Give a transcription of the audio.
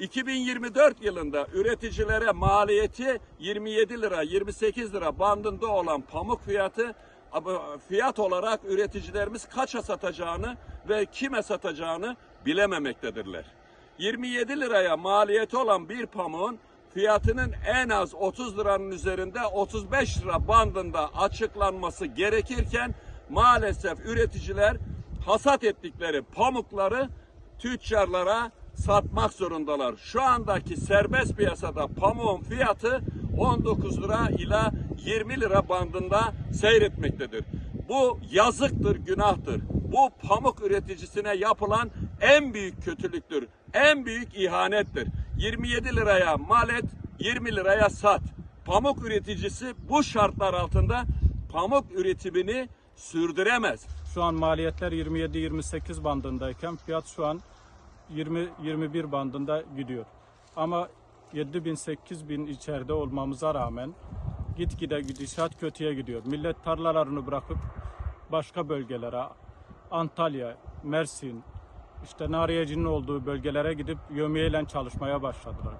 ...2024 yılında üreticilere maliyeti 27 lira 28 lira bandında olan pamuk fiyatı fiyat olarak üreticilerimiz kaça satacağını ve kime satacağını bilememektedirler. 27 liraya maliyeti olan bir pamuğun fiyatının en az 30 liranın üzerinde 35 lira bandında açıklanması gerekirken maalesef üreticiler hasat ettikleri pamukları tüccarlara satmak zorundalar. Şu andaki serbest piyasada pamuğun fiyatı 19 lira ila 20 lira bandında seyretmektedir. Bu yazıktır, günahtır. Bu pamuk üreticisine yapılan en büyük kötülüktür. En büyük ihanettir. 27 liraya mal et, 20 liraya sat. Pamuk üreticisi bu şartlar altında pamuk üretimini sürdüremez. Şu an maliyetler 27-28 bandındayken fiyat şu an 20-21 bandında gidiyor. Ama 7 bin 8 bin içeride olmamıza rağmen gitgide gidişat kötüye gidiyor. Millet tarlalarını bırakıp başka bölgelere Antalya, Mersin, işte nariyecinin olduğu bölgelere gidip yömiyeyle çalışmaya başladılar.